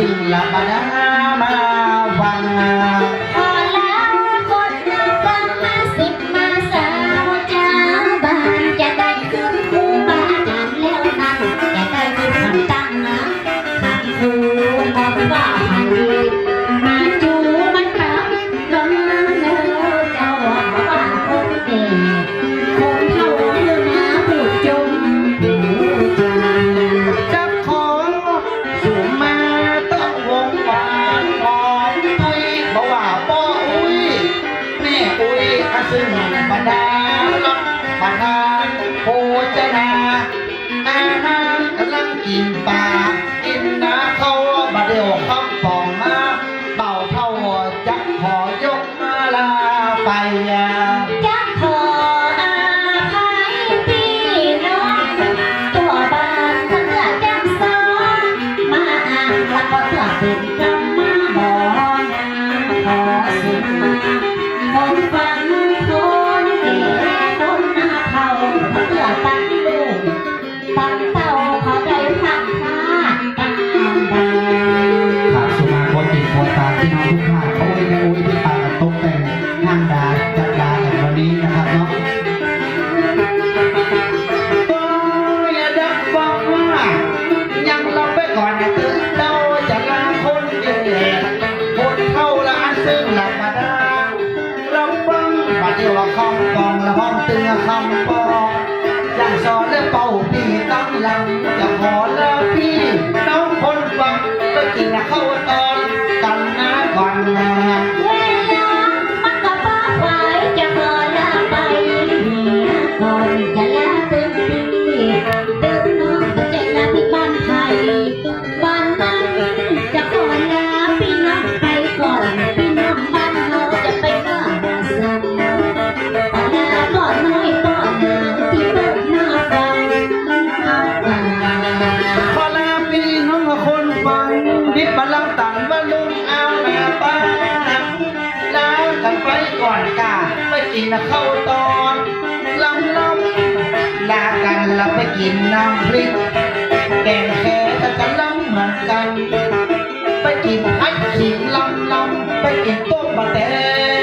สิ่งลบดามา ซึ่งบรรดาบรรดาโภชนาอาหารกำลังกินปลากินน้าเขาบาเดียวคำปองมาเป่าเท่าจักหอยกมาลาไปจักหออาภัยปีน้องตัวบ้านเพื่อจังสอนมาอ่ล้วก็เพื่อเป็นกรรมมาบอนขอสิมาบนฟ้า แต่งดาจัดดากันวันนี้นะครับเนาะโอ้ยอย่าดักฟังว่ายังลองไปก่อนนะตื่นเราจะลาคนเดียวคนเข้าร้านซึ่งหลับมาได้เราฟังมาเดียวว่าคำกองและห้องเตือคำปองอย่างสอนและเป่าปีตั้งหลังจะขอลาพี่น้องคนฟังไปกินเข้าตอนกันนะก่อนนะ ก่อนกาไปกินข้าวตอนลำลำลากันเราไปกินน้ำพริกแกงแค่กันลำเหมือนกัน ไปกินไอ้ขิงลำลำไปกินต้มบะแตง